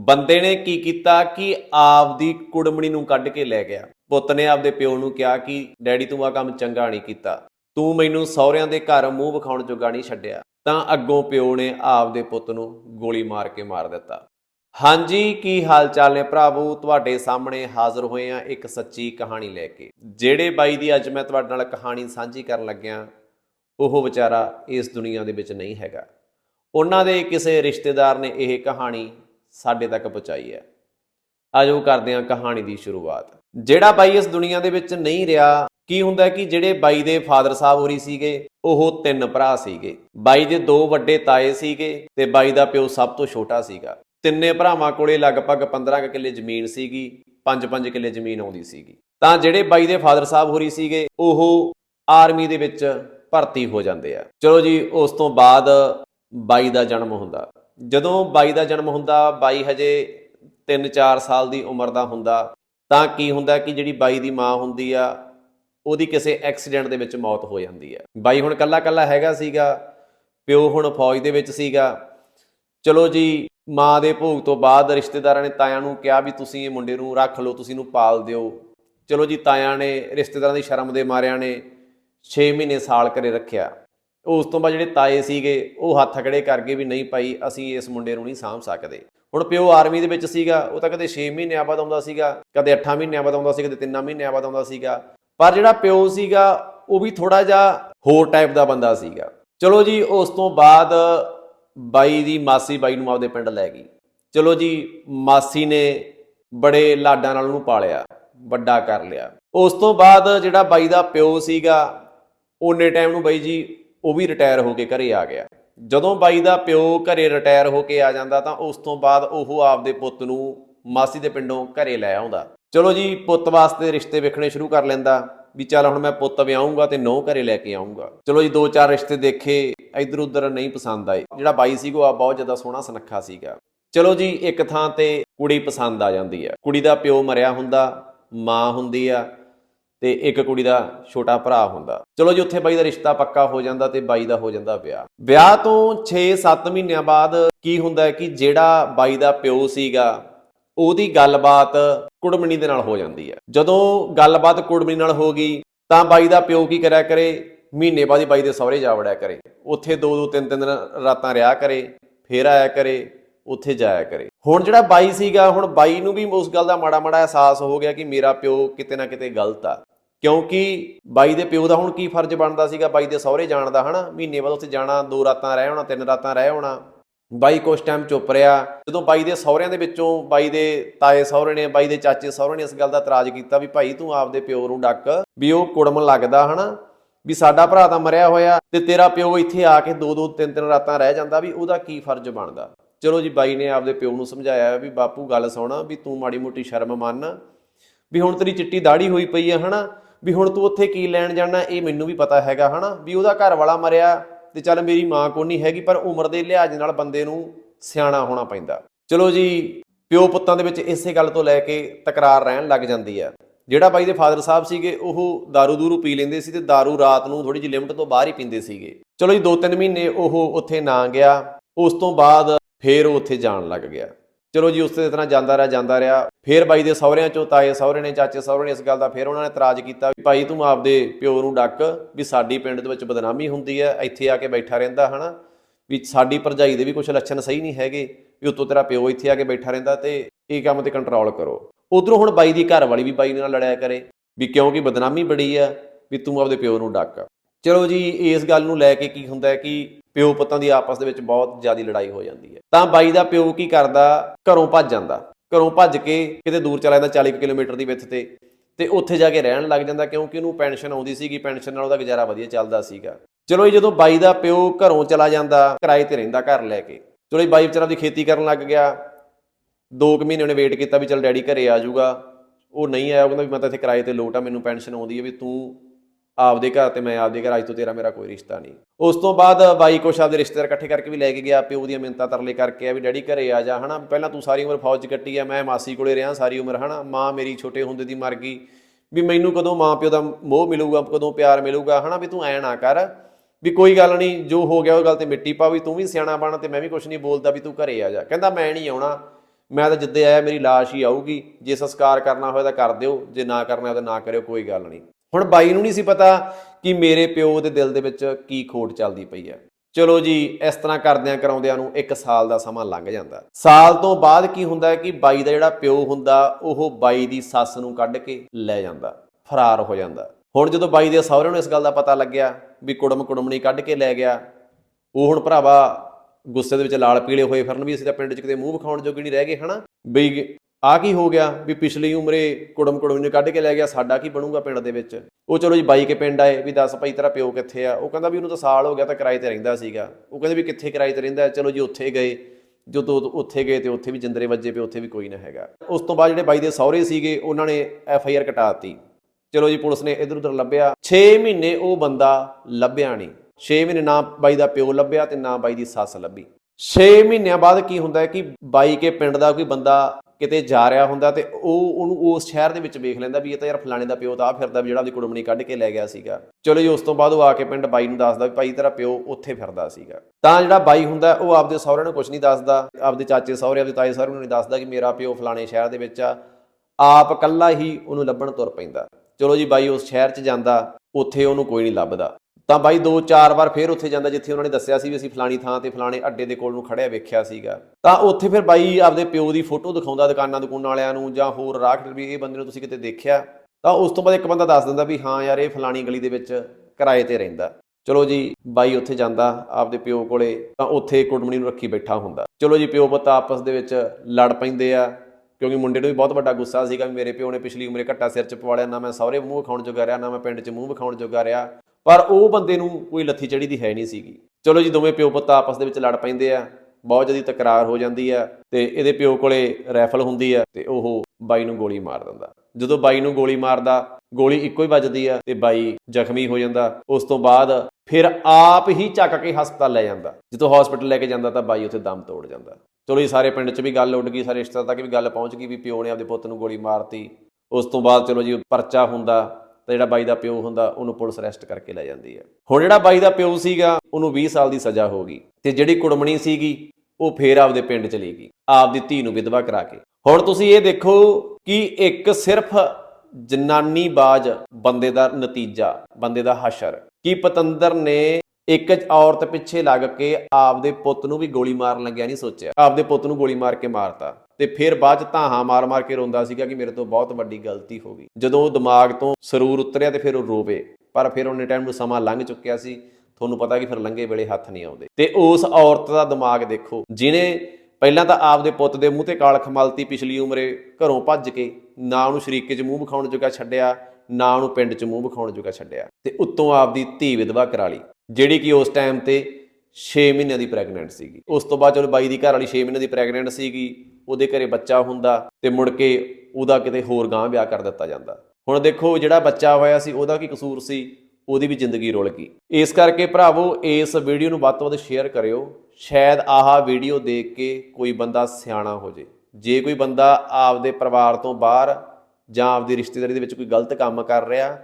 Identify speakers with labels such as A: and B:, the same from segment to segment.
A: ਬੰਦੇ ਨੇ ਕੀ ਕੀਤਾ ਕਿ ਆਪਦੀ ਕੁੜਮਣੀ ਨੂੰ ਕੱਢ ਕੇ ਲੈ ਗਿਆ। ਪੁੱਤ ਨੇ ਆਪਦੇ ਪਿਓ ਨੂੰ ਕਿਹਾ ਕਿ, ਡੈਡੀ, ਤੂੰ ਆ ਕੰਮ ਚੰਗਾ ਨਹੀਂ ਕੀਤਾ। ਤੂੰ ਮੈਨੂੰ ਸਹੁਰਿਆਂ ਦੇ ਘਰ ਮੂੰਹ ਵਿਖਾਉਣ ਜੋਗਾ ਨਹੀਂ ਛੱਡਿਆ। ਤਾਂ ਅੱਗੋਂ ਪਿਓ ਨੇ ਆਪਦੇ ਪੁੱਤ ਨੂੰ ਗੋਲੀ ਮਾਰ ਕੇ ਮਾਰ ਦਿੱਤਾ। ਹਾਂਜੀ, ਕੀ ਹਾਲ ਚਾਲ ਨੇ ਭਰਾਵੋ? ਤੁਹਾਡੇ ਸਾਹਮਣੇ ਹਾਜ਼ਰ ਹੋਏ ਆ ਇੱਕ ਸੱਚੀ ਕਹਾਣੀ ਲੈ ਕੇ। ਜਿਹੜੇ ਬਾਈ ਦੀ ਅੱਜ ਮੈਂ ਤੁਹਾਡੇ ਨਾਲ ਕਹਾਣੀ ਸਾਂਝੀ ਕਰਨ ਲੱਗਿਆ, ਉਹ ਵਿਚਾਰਾ ਇਸ ਦੁਨੀਆ ਦੇ ਵਿੱਚ ਨਹੀਂ ਹੈਗਾ। ਉਹਨਾਂ ਦੇ ਕਿਸੇ ਰਿਸ਼ਤੇਦਾਰ ਨੇ ਇਹ ਕਹਾਣੀ ਸਾਡੇ ਤੱਕ ਪਹੁੰਚਾਈ ਹੈ। ਆਜੋ ਕਰਦੇ ਹਾਂ ਕਹਾਣੀ ਦੀ ਸ਼ੁਰੂਆਤ। ਜਿਹੜਾ ਬਾਈ ਇਸ ਦੁਨੀਆ ਦੇ ਵਿੱਚ ਨਹੀਂ ਰਿਹਾ, ਕੀ ਹੁੰਦਾ ਕਿ ਜਿਹੜੇ ਬਾਈ ਦੇ ਫਾਦਰ ਸਾਹਿਬ ਹੋਰੀ ਸੀਗੇ, ਉਹ ਤਿੰਨ ਭਰਾ ਸੀਗੇ। ਬਾਈ ਦੇ ਦੋ ਵੱਡੇ ਤਾਏ ਸੀਗੇ ਤੇ ਬਾਈ ਦਾ ਪਿਓ ਸਭ ਤੋਂ ਛੋਟਾ ਸੀਗਾ। ਤਿੰਨੇ ਭਰਾਵਾਂ ਕੋਲੇ ਲਗਭਗ 15 ਕੁ ਕਿੱਲੇ ਜ਼ਮੀਨ ਸੀਗੀ 5-5 ਕਿੱਲੇ ਜ਼ਮੀਨ ਆਉਂਦੀ ਸੀਗੀ। ਤਾਂ ਜਿਹੜੇ ਬਾਈ ਦੇ ਫਾਦਰ ਸਾਹਿਬ ਹੋਰੀ ਸੀਗੇ, ਉਹ ਆਰਮੀ ਦੇ ਵਿੱਚ ਭਰਤੀ ਹੋ ਜਾਂਦੇ ਆ। ਚਲੋ ਜੀ, ਉਸ ਤੋਂ ਬਾਅਦ ਬਾਈ ਦਾ ਜਨਮ ਹੁੰਦਾ। ਜਦੋਂ ਬਾਈ ਦਾ ਜਨਮ ਹੁੰਦਾ, ਬਾਈ ਹਜੇ 3-4 ਸਾਲ ਦੀ ਉਮਰ ਦਾ ਹੁੰਦਾ, ਤਾਂ ਕੀ ਹੁੰਦਾ ਕਿ ਜਿਹੜੀ ਬਾਈ ਦੀ ਮਾਂ ਹੁੰਦੀ ਆ, ਉਹਦੀ ਕਿਸੇ ਐਕਸੀਡੈਂਟ ਦੇ ਵਿੱਚ ਮੌਤ ਹੋ ਜਾਂਦੀ ਆ। ਬਾਈ ਹੁਣ ਕੱਲਾ ਕੱਲਾ ਹੈਗਾ ਸੀਗਾ, ਪਿਓ ਹੁਣ ਫੌਜ ਦੇ ਵਿੱਚ ਸੀਗਾ। ਚਲੋ ਜੀ, ਮਾਂ ਦੇ ਭੋਗ ਤੋਂ ਬਾਅਦ ਰਿਸ਼ਤੇਦਾਰਾਂ ਨੇ ਤਾਇਆਂ ਨੂੰ ਕਿਹਾ ਵੀ ਤੁਸੀਂ ਇਹ ਮੁੰਡੇ ਨੂੰ ਰੱਖ ਲਓ, ਤੁਸੀਂ ਇਹਨੂੰ ਪਾਲ ਦਿਓ। ਚਲੋ ਜੀ, ਤਾਇਆਂ ਨੇ ਰਿਸ਼ਤੇਦਾਰਾਂ ਦੀ ਸ਼ਰਮ ਦੇ ਮਾਰਿਆਂ ਨੇ 6 ਮਹੀਨੇ ਸਾਲ ਕਰੇ ਰੱਖਿਆ। ਉਸ ਤੋਂ ਬਾਅਦ ਜਿਹੜੇ ਤਾਏ ਸੀਗੇ, ਉਹ ਹੱਥ ਖੜੇ ਕਰ ਗਏ ਵੀ ਨਹੀਂ ਭਾਈ ਅਸੀਂ ਇਸ ਮੁੰਡੇ ਨੂੰ ਨਹੀਂ ਸਾਂਭ ਸਕਦੇ। ਹੁਣ ਪਿਓ ਆਰਮੀ ਦੇ ਵਿੱਚ ਸੀਗਾ, ਉਹ ਤਾਂ ਕਦੇ 6 ਮਹੀਨਿਆਂ ਬਾਅਦ ਆਉਂਦਾ ਸੀਗਾ, ਕਦੇ 8 ਮਹੀਨਿਆਂ ਬਾਅਦ ਆਉਂਦਾ ਸੀ ਕਦੇ 3 ਮਹੀਨਿਆਂ ਬਾਅਦ ਆਉਂਦਾ ਸੀਗਾ। ਪਰ ਜਿਹੜਾ ਪਿਓ ਸੀਗਾ, ਉਹ ਵੀ ਥੋੜਾ ਜਿਹਾ ਹੋਰ ਟਾਈਪ ਦਾ ਬੰਦਾ ਸੀਗਾ। ਚਲੋ ਜੀ, ਉਸ ਤੋਂ ਬਾਅਦ ਬਾਈ ਦੀ ਮਾਸੀ ਬਾਈ ਨੂੰ ਆਪਦੇ ਪਿੰਡ ਲੈ ਗਈ। ਚਲੋ ਜੀ, ਮਾਸੀ ਨੇ ਬੜੇ ਲਾਡਾਂ ਨਾਲ ਉਹਨੂੰ ਪਾਲਿਆ, ਵੱਡਾ ਕਰ ਲਿਆ। ਉਸ ਤੋਂ ਬਾਅਦ ਜਿਹੜਾ ਬਾਈ ਦਾ ਪਿਓ ਸੀਗਾ, ਉਹਨੇ ਟਾਈਮ ਨੂੰ ਬਾਈ ਜੀ ਉਹ ਵੀ ਰਿਟਾਇਰ ਹੋ ਕੇ ਘਰੇ ਆ ਗਿਆ। ਜਦੋਂ ਬਾਈ ਦਾ ਪਿਓ ਘਰੇ ਰਿਟਾਇਰ ਹੋ ਕੇ ਆ ਜਾਂਦਾ ਤਾਂ ਉਸ ਤੋਂ ਬਾਅਦ ਉਹ ਆਪਦੇ ਪੁੱਤ ਨੂੰ ਮਾਸੀ ਦੇ ਪਿੰਡੋਂ ਘਰੇ ਲੈ ਆਉਂਦਾ। ਚਲੋ ਜੀ, ਪੁੱਤ ਵਾਸਤੇ ਰਿਸ਼ਤੇ ਵੇਖਣੇ ਸ਼ੁਰੂ ਕਰ ਲੈਂਦਾ। ਵੀ ਚੱਲ ਹੁਣ ਮੈਂ ਪੁੱਤ ਵਿਆਹੂੰਗਾ ਤੇ ਨੌ ਘਰੇ ਲੈ ਕੇ ਆਉਂਗਾ ਚਲੋ ਜੀ ਦੋ ਚਾਰ ਰਿਸ਼ਤੇ ਦੇਖੇ ਇਧਰ ਉਧਰ ਨਹੀਂ ਪਸੰਦ ਆਏ। ਜਿਹੜਾ ਬਾਈ ਸੀਗਾ, ਉਹ ਬਹੁਤ ਜ਼ਿਆਦਾ ਸੋਹਣਾ ਸੁਨੱਖਾ ਸੀਗਾ। ਚਲੋ ਜੀ, ਇੱਕ ਥਾਂ ਤੇ ਕੁੜੀ ਪਸੰਦ ਆ ਜਾਂਦੀ ਆ ਕੁੜੀ ਦਾ ਪਿਓ ਮਰਿਆ ਹੁੰਦਾ, ਮਾਂ ਹੁੰਦੀ ਆ। ਤੇ ਇੱਕ ਕੁੜੀ ਦਾ ਛੋਟਾ ਭਰਾ ਹੁੰਦਾ। ਚਲੋ ਜੀ, ਉੱਥੇ ਬਾਈ ਦਾ ਰਿਸ਼ਤਾ ਪੱਕਾ ਹੋ ਜਾਂਦਾ ਤੇ ਬਾਈ ਦਾ ਹੋ ਜਾਂਦਾ ਵਿਆਹ। ਵਿਆਹ ਤੋਂ 6-7 ਮਹੀਨਿਆਂ ਬਾਅਦ ਕੀ ਹੁੰਦਾ ਹੈ ਕਿ ਜਿਹੜਾ ਬਾਈ ਦਾ ਪਿਓ ਸੀਗਾ, ਉਹਦੀ ਗੱਲਬਾਤ ਕੁੜਮਣੀ ਦੇ ਨਾਲ ਹੋ ਜਾਂਦੀ ਹੈ। ਜਦੋਂ ਗੱਲਬਾਤ ਕੁੜਮਣੀ ਨਾਲ ਹੋ ਗਈ, ਤਾਂ ਬਾਈ ਦਾ ਪਿਓ ਕੀ ਕਰਿਆ ਕਰੇ, ਮਹੀਨੇ ਬਾਅਦ ਹੀ ਬਾਈ ਦੇ ਸਹੁਰੇ ਜਾ ਵੜਿਆ ਕਰੇ। ਉੱਥੇ ਦੋ ਦੋ ਤਿੰਨ ਤਿੰਨ ਰਾਤਾਂ ਰਿਹਾ ਕਰੇ, ਫੇਰ ਆਇਆ ਕਰੇ, ਉੱਥੇ ਜਾਇਆ ਕਰੇ। ਹੁਣ ਜਿਹੜਾ ਬਾਈ ਸੀਗਾ, ਹੁਣ ਬਾਈ ਨੂੰ ਵੀ ਉਸ ਗੱਲ ਦਾ ਮਾੜਾ ਮਾੜਾ ਅਹਿਸਾਸ ਹੋ ਗਿਆ ਕਿ ਮੇਰਾ ਪਿਓ ਕਿਤੇ ਨਾ ਕਿਤੇ ਗਲਤ ਆ। ਕਿਉਂਕਿ ਬਾਈ ਦੇ ਪਿਓ ਦਾ ਹੁਣ ਕੀ ਫਰਜ਼ ਬਣਦਾ ਸੀਗਾ? ਬਾਈ ਦੇ ਸਹੁਰੇ ਜਾਣ ਦਾ ਹਨਾ? ਮਹੀਨੇ ਬਾਅਦ ਉੱਥੇ ਜਾਣਾ, ਦੋ ਰਾਤਾਂ ਰਹਿ ਹੋਣਾ ਤਿੰਨ ਰਾਤਾਂ ਰਹਿ ਹੋਣਾ ਬਾਈ ਕੁਛ ਟਾਈਮ ਚੁੱਪ ਰਿਹਾ। ਜਦੋਂ ਬਾਈ ਦੇ ਸਹੁਰਿਆਂ ਦੇ ਵਿੱਚੋਂ ਬਾਈ ਦੇ ਤਾਏ ਸਹੁਰੇ ਨੇ, ਬਾਈ ਦੇ ਚਾਚੇ ਸਹੁਰੇ ਨੇ ਇਸ ਗੱਲ ਦਾ ਇਤਰਾਜ਼ ਕੀਤਾ ਵੀ ਭਾਈ ਤੂੰ ਆਪਦੇ ਪਿਓ ਨੂੰ ਡੱਕ, ਵੀ ਉਹ ਕੁੜਮ ਲੱਗਦਾ, ਹਨਾ? ਵੀ ਸਾਡਾ ਭਰਾ ਤਾਂ ਮਰਿਆ ਹੋਇਆ ਤੇ ਤੇਰਾ ਪਿਓ ਇੱਥੇ ਆ ਕੇ ਦੋ ਦੋ ਤਿੰਨ ਤਿੰਨ ਰਾਤਾਂ ਰਹਿ ਜਾਂਦਾ ਵੀ ਉਹਦਾ ਕੀ ਫਰਜ਼ ਬਣਦਾ? ਚਲੋ ਜੀ, ਬਾਈ ਨੇ ਆਪਦੇ ਪਿਓ ਨੂੰ ਸਮਝਾਇਆ ਵੀ ਬਾਪੂ ਗੱਲ ਸੁਣ ਵੀ ਤੂੰ ਮਾੜੀ ਮੋਟੀ ਸ਼ਰਮ ਮੰਨ, ਵੀ ਹੁਣ ਤੇਰੀ ਚਿੱਟੀ ਦਾੜੀ ਹੋਈ ਪਈ ਆ, ਹਨਾ? ਵੀ ਹੁਣ ਤੂੰ ਉੱਥੇ ਕੀ ਲੈਣ ਜਾਣਾ ਇਹ ਮੈਨੂੰ ਵੀ ਪਤਾ ਹੈਗਾ ਹਨਾ ਵੀ ਉਹਦਾ ਘਰ ਵਾਲਾ ਮਰਿਆ ਤੇ ਚੱਲ ਮੇਰੀ ਮਾਂ ਕੋ ਨਹੀਂ ਹੈਗੀ ਪਰ ਉਮਰ ਦੇ ਲਿਹਾਜ਼ ਨਾਲ ਬੰਦੇ ਨੂੰ ਸਿਆਣਾ ਹੋਣਾ ਪੈਂਦਾ ਚਲੋ ਜੀ ਪਿਓ ਪੁੱਤਾਂ ਦੇ ਵਿੱਚ ਇਸੇ ਗੱਲ ਤੋਂ ਲੈ ਕੇ ਤਕਰਾਰ ਰਹਿਣ ਲੱਗ ਜਾਂਦੀ ਹੈ ਜਿਹੜਾ ਬਾਈ ਦੇ ਫਾਦਰ ਸਾਹਿਬ ਸੀਗੇ ਉਹ दारू ਦੂਰੂ ਪੀ ਲੈਂਦੇ ਸੀ ਤੇ दारू ਰਾਤ ਨੂੰ ਥੋੜੀ ਜਿਹੀ ਲਿਮਟ ਤੋਂ ਬਾਹਰ ਹੀ ਪੀਂਦੇ ਸੀਗੇ ਚਲੋ ਜੀ 2-3 ਮਹੀਨੇ ਉਹ ਉੱਥੇ ਨਾ ਗਿਆ ਉਸ ਤੋਂ ਬਾਅਦ ਫੇਰ ਉਹ ਉੱਥੇ ਜਾਣ ਲੱਗ ਗਿਆ ਚਲੋ ਜੀ, ਉਸੇ ਤਰ੍ਹਾਂ ਜਾਂਦਾ ਰਿਹਾ ਜਾਂਦਾ ਰਿਹਾ। ਫੇਰ ਬਾਈ ਦੇ ਸਹੁਰਿਆਂ ਚੋਂ ਤਾਏ ਸਹੁਰੇ ਨੇ, ਚਾਚੇ ਸਹੁਰੇ ਨੇ ਇਸ ਗੱਲ ਦਾ ਫੇਰ ਉਹਨਾਂ ਨੇ ਇਤਰਾਜ਼ ਕੀਤਾ ਵੀ ਭਾਈ ਤੂੰ ਆਪਦੇ ਪਿਓ ਨੂੰ ਡੱਕ ਵੀ ਸਾਡੀ ਪਿੰਡ ਦੇ ਵਿੱਚ ਬਦਨਾਮੀ ਹੁੰਦੀ ਹੈ, ਇੱਥੇ ਆ ਕੇ ਬੈਠਾ ਰਹਿੰਦਾ ਹਨਾ, ਵੀ ਸਾਡੀ ਭਰਜਾਈ ਦੇ ਵੀ ਕੁਝ ਲੱਛਣ ਸਹੀ ਨਹੀਂ ਹੈਗੇ, ਵੀ ਉਤੋਂ ਤੇਰਾ ਪਿਓ ਇੱਥੇ ਆ ਕੇ ਬੈਠਾ ਰਹਿੰਦਾ ਤੇ ਇਹ ਕੰਮ ਤੇ ਕੰਟਰੋਲ ਕਰੋ। ਉਧਰੋਂ ਹੁਣ ਬਾਈ ਦੀ ਘਰ ਵਾਲੀ ਵੀ ਬਾਈ ਨਾਲ ਲੜਿਆ ਕਰੇ, ਵੀ ਕਿਉਂਕਿ ਬਦਨਾਮੀ ਬੜੀ ਆ ਵੀ ਤੂੰ ਆਪਦੇ ਪਿਓ ਨੂੰ ਡੱਕ। ਚਲੋ ਜੀ, ਇਸ ਗੱਲ ਨੂੰ ਲੈ ਕੇ ਕੀ ਹੁੰਦਾ ਕਿ ਪਿਓ ਪੁੱਤਾਂ ਦੀ ਆਪਸ ਦੇ ਵਿੱਚ ਬਹੁਤ ਜ਼ਿਆਦਾ ਲੜਾਈ ਹੋ ਜਾਂਦੀ ਹੈ। ਤਾਂ ਬਾਈ ਦਾ ਪਿਓ ਕੀ ਕਰਦਾ? ਘਰੋਂ ਭੱਜ ਜਾਂਦਾ। ਘਰੋਂ ਭੱਜ ਕੇ ਕਿਤੇ ਦੂਰ ਚਲਾ ਜਾਂਦਾ 40 ਕਿਲੋਮੀਟਰ ਦੀ ਵਿੱਥ ਤੇ। ਤੇ ਉੱਥੇ ਜਾ ਕੇ ਰਹਿਣ ਲੱਗ ਜਾਂਦਾ ਕਿਉਂਕਿ ਉਹਨੂੰ ਪੈਨਸ਼ਨ ਆਉਂਦੀ ਸੀਗੀ, ਪੈਨਸ਼ਨ ਨਾਲ ਉਹਦਾ ਗੁਜ਼ਾਰਾ ਵਧੀਆ ਚੱਲਦਾ ਸੀਗਾ। ਚਲੋ ਜੀ, ਜਦੋਂ ਬਾਈ ਦਾ ਪਿਓ ਘਰੋਂ ਚਲਾ ਜਾਂਦਾ, ਕਿਰਾਏ ਤੇ ਰਹਿੰਦਾ ਘਰ ਲੈ ਕੇ। ਚਲੋ ਜੀ, ਬਾਈ ਵਿਚਾਰਾ ਦੀ ਖੇਤੀ ਕਰਨ ਲੱਗ ਗਿਆ। 2 ਕੁ ਮਹੀਨੇ ਉਹਨੇ ਵੇਟ ਕੀਤਾ ਵੀ ਚਲ ਡੈਡੀ ਘਰੇ ਆ ਜਾਊਗਾ। ਉਹ ਨਹੀਂ ਆਇਆ, ਉਹ ਕਹਿੰਦਾ ਵੀ ਮੈਂ ਤਾਂ ਇੱਥੇ ਕਿਰਾਏ ਤੇ ਲੋਟ ਆ, ਮੈਨੂੰ ਪੈਨਸ਼ਨ ਆਉਂਦੀ ਹੈ ਵੀ ਤੂੰ ਆਪਦੇ ਘਰ ਤੇ ਮੈਂ ਆਪਦੇ ਘਰ, ਅੱਜ ਤੋਂ ਤੇਰਾ ਮੇਰਾ ਕੋਈ ਰਿਸ਼ਤਾ ਨਹੀਂ। ਉਸ ਤੋਂ ਬਾਅਦ ਬਾਈ ਕੁਛ ਆਪਦੇ ਰਿਸ਼ਤੇਦਾਰ ਇਕੱਠੇ ਕਰਕੇ ਵੀ ਲੈ ਕੇ ਗਿਆ, ਪਿਓ ਦੀਆਂ ਮਿੰਤਾਂ ਤਰਲੇ ਕਰਕੇ ਆ ਵੀ ਡੈਡੀ ਘਰੇ ਆ ਜਾ, ਹਨਾ। ਪਹਿਲਾਂ ਤੂੰ ਸਾਰੀ ਉਮਰ ਫੌਜ 'ਚ ਕੱਟੀ ਆ, ਮੈਂ ਮਾਸੀ ਕੋਲੇ ਰਿਹਾ ਸਾਰੀ ਉਮਰ, ਹਨਾ। ਮਾਂ ਮੇਰੀ ਛੋਟੇ ਹੁੰਦੇ ਦੀ ਮਰ ਗਈ। ਵੀ ਮੈਨੂੰ ਕਦੋਂ ਮਾਂ ਪਿਓ ਦਾ ਮੋਹ ਮਿਲੂਗਾ, ਕਦੋਂ ਪਿਆਰ ਮਿਲੂਗਾ, ਹਨਾ। ਵੀ ਤੂੰ ਐ ਨਾ ਕਰ। ਵੀ ਕੋਈ ਗੱਲ ਨਹੀਂ, ਜੋ ਹੋ ਗਿਆ ਉਹ ਗੱਲ ਤੇ ਮਿੱਟੀ ਪਾ ਵੀ ਤੂੰ ਵੀ ਸਿਆਣਾ ਬਣ ਤੇ ਮੈਂ ਵੀ ਕੁਛ ਨਹੀਂ ਬੋਲਦਾ ਵੀ ਤੂੰ ਘਰੇ ਆ ਜਾ। ਕਹਿੰਦਾ ਮੈਂ ਨਹੀਂ ਆਉਣਾ। ਮੈਂ ਤਾਂ ਜਿੱਦੇ ਆਇਆ ਮੇਰੀ ਲਾਸ਼ ਹੀ ਆਊਗੀ। ਜੇ ਸੰਸਕਾਰ ਕਰਨਾ ਹੋਇਆ ਤਾਂ ਕਰ ਦਿਓ, ਜੇ ਨਾ ਕਰਨਾ ਹੋਇਆ ਤਾਂ ਨਾ ਕਰਿਓ, ਕੋਈ ਗੱਲ ਨਹੀਂ। ਹੁਣ ਬਾਈ ਨੂੰ ਨਹੀਂ ਸੀ ਪਤਾ ਕਿ ਮੇਰੇ ਪਿਓ ਦੇ ਦਿਲ ਦੇ ਵਿੱਚ ਕੀ ਖੋਟ ਚੱਲਦੀ ਪਈ ਹੈ। ਚਲੋ ਜੀ, ਇਸ ਤਰ੍ਹਾਂ ਕਰਦਿਆਂ ਕਰਾਉਂਦਿਆਂ ਨੂੰ 1 ਸਾਲ ਦਾ ਸਮਾਂ ਲੰਘ ਜਾਂਦਾ। ਸਾਲ ਤੋਂ ਬਾਅਦ ਕੀ ਹੁੰਦਾ ਹੈ ਕਿ ਬਾਈ ਦਾ ਜਿਹੜਾ ਪਿਓ ਹੁੰਦਾ, ਉਹ ਬਾਈ ਦੀ ਸੱਸ ਨੂੰ ਕੱਢ ਕੇ ਲੈ ਜਾਂਦਾ, ਫਰਾਰ ਹੋ ਜਾਂਦਾ। ਹੁਣ ਜਦੋਂ ਬਾਈ ਦੇ ਸਹੁਰੇ ਨੂੰ ਇਸ ਗੱਲ ਦਾ ਪਤਾ ਲੱਗਿਆ ਵੀ ਕੁੜਮ ਕੁੜਮਣੀ ਕੱਢ ਕੇ ਲੈ ਗਿਆ, ਉਹ ਹੁਣ ਭਰਾਵਾ ਗੁੱਸੇ ਦੇ ਵਿੱਚ ਲਾਲ ਪੀਲੇ ਹੋਏ ਫਿਰਨ ਵੀ ਅਸੀਂ ਤਾਂ ਪਿੰਡ 'ਚ ਕਿਤੇ ਮੂੰਹ ਵਿਖਾਉਣ ਜੋਗੇ ਨਹੀਂ ਰਹਿ ਗਏ, ਹਨਾ? ਬਈ ਆ ਕੀ ਹੋ ਗਿਆ ਵੀ ਪਿਛਲੀ ਉਮਰੇ ਕੁੜਮ ਕੁੜਮਣੀ ਨੂੰ ਕੱਢ ਕੇ ਲੈ ਗਿਆ, ਸਾਡਾ ਕੀ ਬਣੂਗਾ ਪਿੰਡ ਦੇ ਵਿੱਚ? ਉਹ ਚਲੋ ਜੀ ਬਾਈ ਕੇ ਪਿੰਡ ਆਏ ਵੀ ਦੱਸ ਭਾਈ ਤੇਰਾ ਪਿਓ ਕਿੱਥੇ ਆ? ਉਹ ਕਹਿੰਦਾ ਵੀ ਉਹਨੂੰ ਤਾਂ ਸਾਲ ਹੋ ਗਿਆ ਤਾਂ ਕਿਰਾਏ ਤੇ ਰਹਿੰਦਾ ਸੀਗਾ। ਉਹ ਕਹਿੰਦੇ ਵੀ ਕਿੱਥੇ ਕਿਰਾਏ ਤੇ ਰਹਿੰਦਾ? ਚਲੋ ਜੀ ਉੱਥੇ ਗਏ। ਜਦੋਂ ਉੱਥੇ ਗਏ ਤੇ ਉੱਥੇ ਵੀ ਜਿੰਦਰੇ ਵੱਜੇ ਪਏ, ਉੱਥੇ ਵੀ ਕੋਈ ਨਾ ਹੈਗਾ। ਉਸ ਤੋਂ ਬਾਅਦ ਜਿਹੜੇ ਬਾਈ ਦੇ ਸਹੁਰੇ ਸੀਗੇ, ਉਹਨਾਂ ਨੇ ਐਫ ਆਈ ਆਰ ਕਟਾਤੀ ਚਲੋ ਜੀ ਪੁਲਿਸ ਨੇ ਇਧਰ ਉਧਰ ਲੱਭਿਆ। 6 ਮਹੀਨੇ ਉਹ ਬੰਦਾ ਲੱਭਿਆ ਨਹੀਂ। 6 ਮਹੀਨੇ ਨਾ ਬਾਈ ਦਾ ਪਿਓ ਲੱਭਿਆ ਤੇ ਨਾ ਬਾਈ ਦੀ ਸੱਸ ਲੱਭੀ। 6 ਮਹੀਨਿਆਂ ਬਾਅਦ ਕੀ ਹੁੰਦਾ ਹੈ ਕਿ ਬਾਈ ਕੇ ਪਿੰਡ ਦਾ ਕੋਈ ਬੰਦਾ ਕਿਤੇ ਜਾ ਰਿਹਾ ਹੁੰਦਾ ਤੇ ਉਹ ਉਹਨੂੰ ਉਸ ਸ਼ਹਿਰ ਦੇ ਵਿੱਚ ਵੇਖ ਲੈਂਦਾ ਵੀ ਇਹ ਤਾਂ ਯਾਰ ਫਲਾਣੇ ਦਾ ਪਿਓ ਤਾਂ ਆ ਫਿਰਦਾ ਵੀ ਜਿਹੜਾ ਆਪਦੀ ਕੁੜਮਣੀ ਕੱਢ ਕੇ ਲੈ ਗਿਆ ਸੀਗਾ। ਚਲੋ ਜੀ, ਉਸ ਤੋਂ ਬਾਅਦ ਉਹ ਆ ਕੇ ਪਿੰਡ ਬਾਈ ਨੂੰ ਦੱਸਦਾ ਵੀ ਭਾਈ ਤੇਰਾ ਪਿਓ ਉੱਥੇ ਫਿਰਦਾ ਸੀਗਾ। ਤਾਂ ਜਿਹੜਾ ਬਾਈ ਹੁੰਦਾ, ਉਹ ਆਪਦੇ ਸਹੁਰੇ ਨੂੰ ਕੁਝ ਨਹੀਂ ਦੱਸਦਾ। ਆਪਦੇ ਚਾਚੇ ਸਹੁਰੇ, ਆਪਦੇ ਤਾਏ ਸਹੁਰੇ ਨੂੰ ਨਹੀਂ ਦੱਸਦਾ ਕਿ ਮੇਰਾ ਪਿਓ ਫਲਾਣੇ ਸ਼ਹਿਰ ਦੇ ਵਿੱਚ ਆ। ਆਪ ਇਕੱਲਾ ਹੀ ਉਹਨੂੰ ਲੱਭਣ ਤੁਰ ਪੈਂਦਾ। ਚਲੋ ਜੀ, ਬਾਈ ਉਸ ਸ਼ਹਿਰ 'ਚ ਜਾਂਦਾ, ਉੱਥੇ ਉਹਨੂੰ ਕੋਈ ਨਹੀਂ ਲੱਭਦਾ। ਤਾਂ ਬਾਈ ਦੋ ਚਾਰ ਵਾਰ ਫੇਰ ਉੱਥੇ ਜਾਂਦਾ ਜਿੱਥੇ ਉਹਨਾਂ ਨੇ ਦੱਸਿਆ ਸੀ ਵੀ ਅਸੀਂ ਫਲਾਣੀ ਥਾਂ ਤੇ ਫਲਾਣੇ ਅੱਡੇ ਦੇ ਕੋਲ ਨੂੰ ਖੜਿਆ ਵੇਖਿਆ ਸੀਗਾ। ਤਾਂ ਉੱਥੇ ਫਿਰ ਬਾਈ ਆਪਦੇ ਪਿਓ ਦੀ ਫੋਟੋ ਦਿਖਾਉਂਦਾ ਦੁਕਾਨਾਂ ਦੁਕਾਨਾਂ ਵਾਲਿਆਂ ਨੂੰ ਜਾਂ ਹੋਰ ਰਾਖ ਵੀ ਇਹ ਬੰਦੇ ਨੂੰ ਤੁਸੀਂ ਕਿਤੇ ਦੇਖਿਆ? ਤਾਂ ਉਸ ਤੋਂ ਬਾਅਦ ਇੱਕ ਬੰਦਾ ਦੱਸ ਦਿੰਦਾ ਵੀ ਹਾਂ ਯਾਰ ਇਹ ਫਲਾਣੀ ਗਲੀ ਦੇ ਵਿੱਚ ਕਿਰਾਏ ਤੇ ਰਹਿੰਦਾ। ਚਲੋ ਜੀ, ਬਾਈ ਉੱਥੇ ਜਾਂਦਾ ਆਪਦੇ ਪਿਓ ਕੋਲੇ ਤਾਂ ਉੱਥੇ ਕੁੜਮਣੀ ਨੂੰ ਰੱਖੀ ਬੈਠਾ ਹੁੰਦਾ। ਚਲੋ ਜੀ, ਪਿਓ ਪੁੱਤ ਆਪਸ ਦੇ ਵਿੱਚ ਲੜ ਪੈਂਦੇ ਆ ਕਿਉਂਕਿ ਮੁੰਡੇ ਨੂੰ ਵੀ ਬਹੁਤ ਵੱਡਾ ਗੁੱਸਾ ਸੀਗਾ ਵੀ ਮੇਰੇ ਪਿਓ ਨੇ ਪਿਛਲੀ ਉਮਰੇ ਘੱਟਾ ਸਿਰ 'ਚ ਪਵਾਲਿਆ ਨਾ ਮੈਂ ਸਹੁਰੇ ਮੂੰਹ ਵਿਖਾਉਣ ਜੋਗਾ ਰਿਹਾ, ਨਾ ਮੈਂ ਪਿੰਡ 'ਚ ਮੂੰਹ ਵਿਖਾਉਣ ਜੋਗਾ ਰਿਹਾ। ਪਰ ਉਹ ਬੰਦੇ ਨੂੰ ਕੋਈ ਲੱਥੀ ਚੜੀ ਦੀ ਹੈ ਨਹੀਂ ਸੀਗੀ। ਚਲੋ ਜੀ, ਦੋਵੇਂ ਪਿਓ ਪੁੱਤ ਆਪਸ ਦੇ ਵਿੱਚ ਲੜ ਪੈਂਦੇ ਆ, ਬਹੁਤ ਜਲਦੀ ਤਕਰਾਰ ਹੋ ਜਾਂਦੀ ਆ ਤੇ ਇਹਦੇ ਪਿਓ ਕੋਲੇ ਰਾਈਫਲ ਹੁੰਦੀ ਆ ਤੇ ਉਹ ਬਾਈ ਨੂੰ ਗੋਲੀ ਮਾਰ ਦਿੰਦਾ। ਜਦੋਂ ਬਾਈ ਨੂੰ ਗੋਲੀ ਮਾਰਦਾ, ਗੋਲੀ ਇੱਕੋ ਹੀ ਵੱਜਦੀ ਆ ਤੇ ਬਾਈ ਜ਼ਖਮੀ ਹੋ ਜਾਂਦਾ। ਉਸ ਤੋਂ ਬਾਅਦ ਫਿਰ ਆਪ ਹੀ ਚੱਕ ਕੇ ਹਸਪਤਾਲ ਲੈ ਜਾਂਦਾ। ਜਦੋਂ ਹਸਪੀਟਲ ਲੈ ਕੇ ਜਾਂਦਾ ਤਾਂ ਬਾਈ ਉੱਥੇ ਦਮ ਤੋੜ ਜਾਂਦਾ। ਚਲੋ ਜੀ, ਸਾਰੇ ਪਿੰਡ 'ਚ ਵੀ ਗੱਲ ਉੱਡ ਗਈ, ਸਾਰੇ ਰਿਸ਼ਤੇਦਾਰ ਤੱਕ ਵੀ ਗੱਲ ਪਹੁੰਚ ਗਈ ਵੀ ਪਿਓ ਨੇ ਆਪਦੇ ਪੁੱਤ ਨੂੰ ਗੋਲੀ ਮਾਰਤੀ। ਉਸ ਤੋਂ ਬਾਅਦ ਚਲੋ ਜੀ, ਪਰਚਾ ਹੁੰਦਾ ਤਾਂ ਜਿਹੜਾ ਬਾਈ ਦਾ ਪਿਓ ਹੁੰਦਾ, ਉਹਨੂੰ ਪੁਲਿਸ ਅਰੈਸਟ ਕਰਕੇ ਲੈ ਜਾਂਦੀ ਹੈ। ਹੁਣ ਜਿਹੜਾ ਬਾਈ ਦਾ ਪਿਓ ਸੀਗਾ, ਉਹਨੂੰ 20 ਸਾਲ ਦੀ ਸਜ਼ਾ ਹੋ ਗਈ ਤੇ ਜਿਹੜੀ ਕੁੜਮਣੀ ਸੀਗੀ, ਉਹ ਫੇਰ ਆਪਦੇ ਪਿੰਡ ਚਲੀ ਗਈ, ਆਪਦੀ ਧੀ ਨੂੰ ਵਿਧਵਾ ਕਰਾ ਕੇ। ਹੁਣ ਤੁਸੀਂ ਇਹ ਦੇਖੋ ਕਿ ਇੱਕ ਸਿਰਫ ਜਨਾਨੀ ਬਾਜ ਬੰਦੇ ਦਾ ਨਤੀਜਾ, ਬੰਦੇ ਦਾ ਹਸ਼ਰ, ਕੀ ਪਤੰਦਰ ਨੇ ਇੱਕ ਔਰਤ ਪਿੱਛੇ ਲੱਗ ਕੇ ਆਪਦੇ ਪੁੱਤ ਨੂੰ ਵੀ ਗੋਲੀ ਮਾਰਨ ਲੱਗਿਆ ਨਹੀਂ ਸੋਚਿਆ। ਆਪਦੇ ਪੁੱਤ ਨੂੰ ਗੋਲੀ ਮਾਰ ਕੇ ਮਾਰਤਾ। ਤੇ ਫਿਰ ਬਾਅਦ ਚ ਧਾਹਾਂ ਮਾਰ-ਮਾਰ ਕੇ ਰੋਂਦਾ ਸੀਗਾ ਕਿ ਮੇਰੇ ਤੋਂ ਬਹੁਤ ਵੱਡੀ ਗਲਤੀ ਹੋ ਗਈ। ਜਦੋਂ ਉਹ ਦਿਮਾਗ ਤੋਂ ਸਰੂਰ ਉਤਰਿਆ ਤੇ ਫਿਰ ਉਹ ਰੋਵੇ। ਪਰ ਫਿਰ ਉਹਨੇ ਟਾਈਮ ਨੂੰ ਸਮਾਂ ਲੰਘ ਚੁੱਕਿਆ ਸੀ। ਤੁਹਾਨੂੰ ਪਤਾ ਕਿ ਫਿਰ ਲੰਘੇ ਵੇਲੇ ਹੱਥ ਨਹੀਂ ਆਉਂਦੇ। ਤੇ ਉਸ ਔਰਤ ਦਾ ਦਿਮਾਗ ਦੇਖੋ ਜਿਨੇ ਪਹਿਲਾਂ ਤਾਂ ਆਪਦੇ ਪੁੱਤ ਦੇ ਮੂੰਹ ਤੇ ਕਾਲਖ ਮਲਤੀ ਪਿਛਲੀ ਉਮਰੇ ਘਰੋਂ ਭੱਜ ਕੇ ਨਾ ਉਹਨੂੰ ਸ਼ਰੀਕੇ 'ਚ ਮੂੰਹ ਵਿਖਾਉਣ ਜੋਗਾ ਛੱਡਿਆ, ਨਾ ਉਹਨੂੰ ਪਿੰਡ 'ਚ ਮੂੰਹ ਵਿਖਾਉਣ ਜੋਗਾ ਛੱਡਿਆ। ਤੇ ਉੱਤੋਂ ਆਪਦੀ ਧੀ ਵਿਧਵਾ ਕਰਾ ਲਈ। ਜਿਹੜੀ ਕਿ ਉਸ ਟਾਈਮ ਤੇ 6 ਮਹੀਨਿਆਂ ਦੀ ਪ੍ਰੈਗਨੈਂਟ ਸੀਗੀ। ਉਸ ਤੋਂ ਬਾਅਦ ਚਲੋ ਬਾਈ ਦੀ ਘਰ ਵਾਲੀ 6 ਮਹੀਨਿਆਂ ਦੀ ਪ੍ਰੈਗਨੈਂਟ ਸੀਗੀ, ਉਹਦੇ ਘਰੇ ਬੱਚਾ ਹੁੰਦਾ ਤੇ ਮੁੜ ਕੇ ਉਹਦਾ ਕਿਤੇ ਹੋਰ ਗਾਂ ਵਿਆਹ ਕਰ ਦਿੱਤਾ ਜਾਂਦਾ। ਹੁਣ ਦੇਖੋ, ਜਿਹੜਾ ਬੱਚਾ ਹੋਇਆ ਸੀ, ਉਹਦਾ ਕੀ ਕਸੂਰ ਸੀ? ਉਹਦੀ ਵੀ ਜ਼ਿੰਦਗੀ ਰੁਲ ਗਈ। ਇਸ ਕਰਕੇ ਭਰਾਵੋ, ਇਸ ਵੀਡੀਓ ਨੂੰ ਵੱਧ ਤੋਂ ਵੱਧ ਸ਼ੇਅਰ ਕਰਿਓ। ਸ਼ਾਇਦ ਆਹ ਵੀਡੀਓ ਦੇਖ ਕੇ ਕੋਈ ਬੰਦਾ ਸਿਆਣਾ ਹੋ ਜੇ। ਜੇ ਕੋਈ ਬੰਦਾ ਆਪਦੇ ਪਰਿਵਾਰ ਤੋਂ ਬਾਹਰ ਜਾਂ ਆਪਦੀ ਰਿਸ਼ਤੇਦਾਰੀ ਦੇ ਵਿੱਚ ਕੋਈ ਗਲਤ ਕੰਮ ਕਰ ਰਿਹਾ,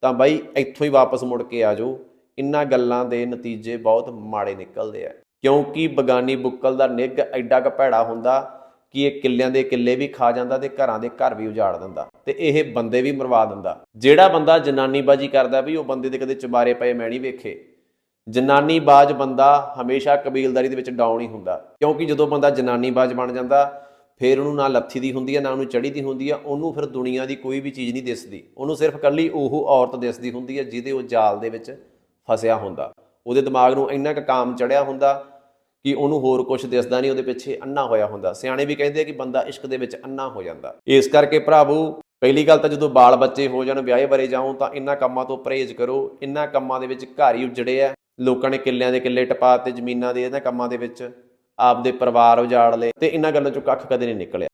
A: ਤਾਂ ਬਾਈ ਇੱਥੋਂ ਹੀ ਵਾਪਸ ਮੁੜ ਕੇ ਆ ਜਾਓ। ਇਨ੍ਹਾਂ ਗੱਲਾਂ ਦੇ ਨਤੀਜੇ ਬਹੁਤ ਮਾੜੇ ਨਿਕਲਦੇ ਆ। ਕਿਉਂਕਿ ਬਗਾਨੀ ਬੁੱਕਲ ਦਾ ਨਿੱਘ ਐਡਾ ਕੁ ਭੈੜਾ ਹੁੰਦਾ ਕਿ ਇਹ ਕਿੱਲਿਆਂ ਦੇ ਕਿੱਲੇ ਵੀ ਖਾ ਜਾਂਦਾ ਤੇ ਘਰਾਂ ਦੇ ਘਰ ਵੀ ਉਜਾੜ ਦਿੰਦਾ ਤੇ ਇਹ ਬੰਦੇ ਵੀ ਮਰਵਾ ਦਿੰਦਾ। ਜਿਹੜਾ ਬੰਦਾ ਜਨਾਨੀਬਾਜੀ ਕਰਦਾ ਵੀ ਉਹ ਬੰਦੇ ਦੇ ਕਦੇ ਚੁਬਾਰੇ ਪਏ ਮੈਂ ਨਹੀਂ ਵੇਖੇ। ਜਨਾਨੀਬਾਜ਼ ਬੰਦਾ ਹਮੇਸ਼ਾ ਕਬੀਲਦਾਰੀ ਦੇ ਵਿੱਚ ਡਾਊਨ ਹੀ ਹੁੰਦਾ। ਕਿਉਂਕਿ ਜਦੋਂ ਬੰਦਾ ਜਨਾਨੀਬਾਜ਼ ਬਣ ਜਾਂਦਾ, ਫਿਰ ਉਹਨੂੰ ਨਾ ਲੱਥੀ ਦੀ ਹੁੰਦੀ ਹੈ ਨਾ ਉਹਨੂੰ ਚੜੀ ਦੀ ਹੁੰਦੀ ਹੈ ਉਹਨੂੰ ਫਿਰ ਦੁਨੀਆ ਦੀ ਕੋਈ ਵੀ ਚੀਜ਼ ਨਹੀਂ ਦਿਸਦੀ। ਉਹਨੂੰ ਸਿਰਫ ਇਕੱਲੀ ਉਹ ਔਰਤ ਦਿਸਦੀ ਹੁੰਦੀ ਹੈ ਜਿਹਦੇ ਉਹ ਜਾਲ ਦੇ ਵਿੱਚ ਫਸਿਆ ਹੁੰਦਾ। ਉਹਦੇ ਦਿਮਾਗ ਨੂੰ ਇੰਨਾ ਕੁ ਕਾਮ ਚੜਿਆ ਹੁੰਦਾ ਕਿ ਉਹਨੂੰ ਹੋਰ ਕੁਝ ਦਿਸਦਾ ਨਹੀਂ, ਉਹਦੇ ਪਿੱਛੇ ਅੰਨਾ ਹੋਇਆ ਹੁੰਦਾ। ਸਿਆਣੇ ਵੀ ਕਹਿੰਦੇ ਆ ਕਿ ਬੰਦਾ ਇਸ਼ਕ ਦੇ ਵਿੱਚ ਅੰਨਾ ਹੋ ਜਾਂਦਾ। ਇਸ ਕਰਕੇ ਭਰਾਵੋ, ਪਹਿਲੀ ਗੱਲ ਤਾਂ ਜਦੋਂ ਬਾਲ ਬੱਚੇ ਹੋ ਜਾਣ, ਵਿਆਹੇ ਬਾਰੇ ਜਾਓ, ਤਾਂ ਇਹਨਾਂ ਕੰਮਾਂ ਤੋਂ ਪਰਹੇਜ਼ ਕਰੋ। ਇਹਨਾਂ ਕੰਮਾਂ ਦੇ ਵਿੱਚ ਘਰ ਹੀ ਉਜੜੇ ਆ। ਲੋਕਾਂ ਨੇ ਕਿੱਲਿਆਂ ਦੇ ਕਿੱਲੇ ਟਪਾ ਤੇ ਜ਼ਮੀਨਾਂ ਦੇ ਇਹਨਾਂ ਕੰਮਾਂ ਦੇ ਵਿੱਚ ਆਪਦੇ ਪਰਿਵਾਰ ਉਜਾੜ ਲਏ ਤੇ ਇਹਨਾਂ ਗੱਲਾਂ ਚੋਂ ਕੱਖ ਕਦੇ ਨਹੀਂ ਨਿਕਲਿਆ।